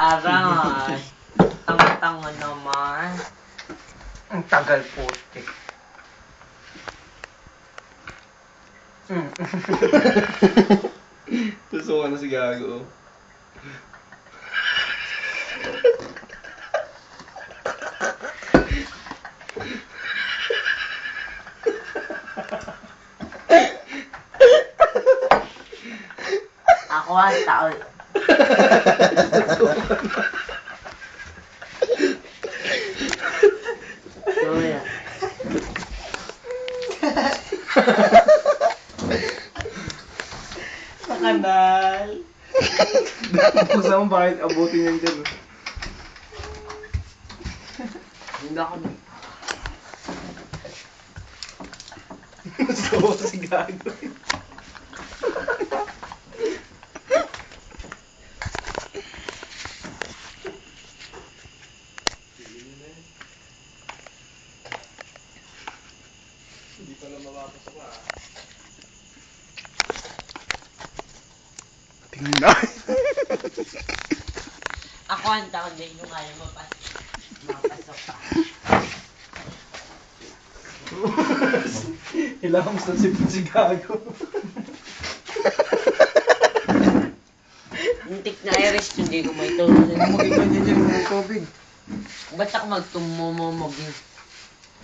Aray. Tanga-tanga naman. Ang tagal putik. Mm. Tusukan na si Gago. Ako ang tao. Kuya. Sa kanal. Kung saan mo bakit abutin yan dyan. oh. Hindi ako Tusukan si Gago. Hindi pala makapasok ah. Tingnan na. Ako ang tao din yung ayaw mapas mapasok pa. Mo sa sipin si Gago. Muntik na Irish, hindi ko may tulog. Ka niya dyan ng tubig. Ba't ako magtumumumog yun?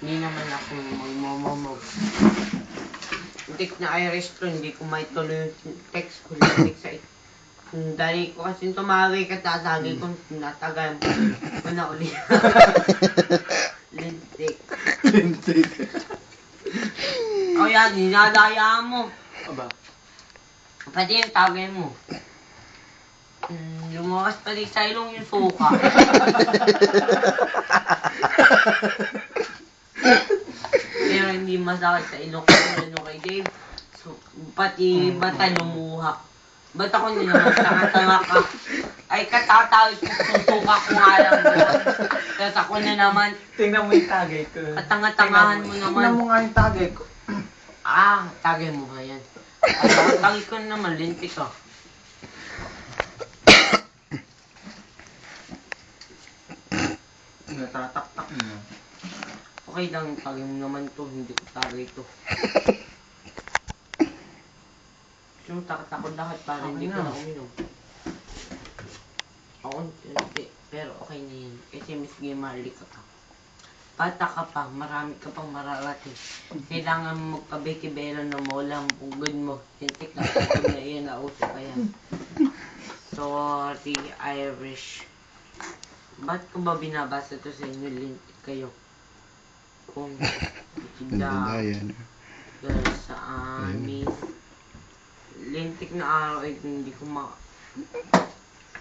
Hindi naman ako magmumumog. Muntik na Irish to, hindi ko may tuloy yung text ko. Lintik sa Ang dali ko kasi tumawag ka tatagay ko, natagal ko na uli. Lintik. Lintik. O yan, dinadaya mo. Aba. Pati yung tagay mo. Mm, lumakas pati sa ilong yung suka. Hindi masakit sa ilong ko ano kay Dave. So, pati bata lumuha. Ba't ako nila magtanga-tanga ka? Ay, katatawid ko, susuka ko nga lang. Tapos ako na naman, Tingnan mo yung tagay ko. katanga-tangahan mo Tingnan naman. mo nga yung tagay ko. Ah, tagay mo ba yan? Ay, tagay ko naman, lintik ka. Natataktak mo. Okay lang, tagay mo naman to, hindi ko tagay to. Yung takot lahat para hindi ko na. uminom. Ako, hindi. Pero okay na yun. Kasi Miss Gimarly ka pa. Bata ka pa, marami ka pang mararating. Kailangan mo magpabikibelo na mo lang pugod mo. Tintik na iyan na uso pa yan. Sorry, Irish. Ba't ko ba binabasa to sa inyo? Lintik kayo. Kung Ang da ganda yan. sa amin. Lintik na araw ay hindi ko ma...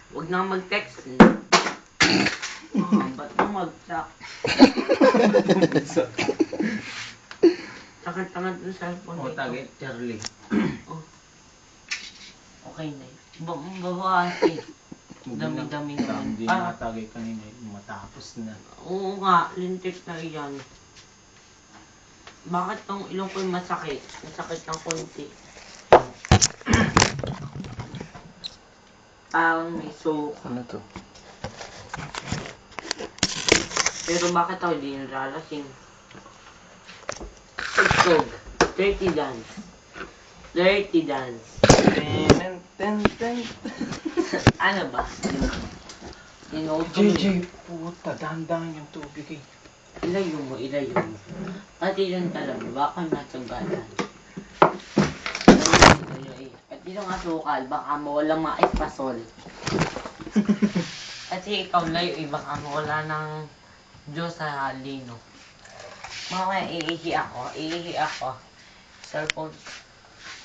Huwag na mag-text. eh. Ah, ba't mo mag-chat? Takot-takot yung cellphone O, nito. tagay Charlie. Oh. Okay na yun. Ba babawasi. Dami-dami na. Hindi Ah. na tagay kanina. Matapos na. Oo nga, lintik na yan. Bakit tong ilong ko masakit? Masakit ng konti. Parang may suka. Ano to? Pero bakit ako di nalalasing? Tugtog. Dirty dance. Dirty dance. Ten, ten, ten. ano ba? Mo. JJ, puta, dahan-dahan yung tubig eh. Ilayo mo, ilayo mo. Pati yung talaga, baka matagalan. Pati yung asukal, baka mawala mga espasol. Kasi ikaw layo, eh, baka mawala ng Diyos sa lino. Mamaya iihi ako, iihi ako. Cellphone.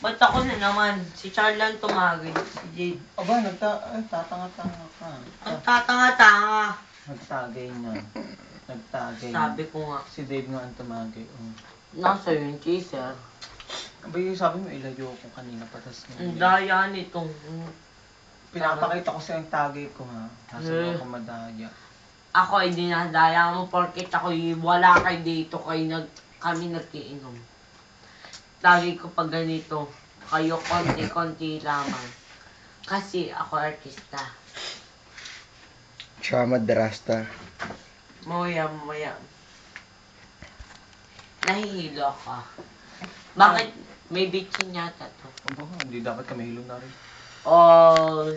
Ba't ako na naman? Si Charlan tumagay. Si Jade. Aba, nagta... Ay, tatanga-tanga ka. Ang tatanga-tanga. Nagtagay na. Nagtagay Sabi ko nga, Si Dave nga ang tumagay. Oh. nasa yung chaser. Aba, yung sabi mo, ilayo ko kanina patas mo. Ang daya nitong Pinapakita ko sa yung tagay ko ha. Eh. Nasa ako madaya. Ako ay dinadaya mo porkit ako wala kay dito kay nag kami nagkiinom. Lagi ko pag ganito, kayo konti-konti lamang. Kasi ako artista. Shama Drasta. Moya, moya. Nahihilo ka. Bakit? May bitchin yata to. Aba, hindi dapat kami hilo na rin. Oh,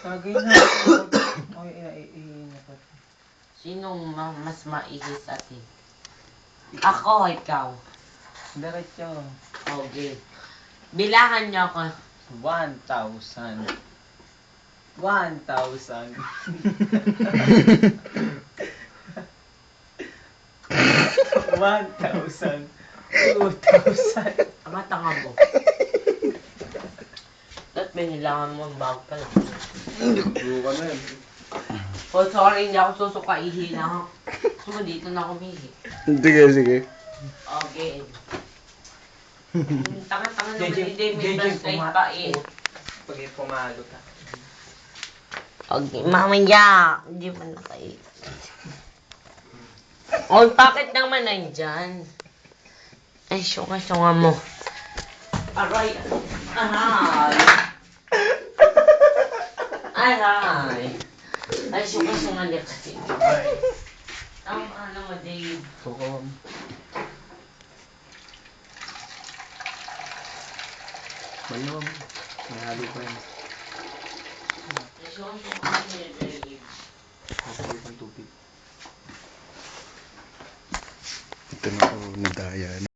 Tagay na. Ay, inaiihin na pa. sinong ma mas maihis sa atin? Ako, ikaw. Diretso. Okay. Bilangan niyo ako. 1,000. 1,000. One thousand. Two thousand. Tanga mo. At binilangan mo ang bag pa lang. Buo ka na yan. Oh, sorry, hindi ako susuka. Ihi lang ako. So, dito na ako mihi. Sige, sige. Okay. Tanga-tanga naman, hindi may translate pumat- pa eh. Pag pumalo ka. Okay, mamaya. Hindi mo na kayo. Oh, bakit naman nandyan? Ay, syunga-syunga mo. Aray! Aray! Aray! Ay, syunga-syunga niya kasi. Ang ano mo, Dave. So, Mayroon. Mahalo pa yan. Ay, syunga-syunga niya, Dave. Mahalo pa tubig. Ito na ako, nadaya na.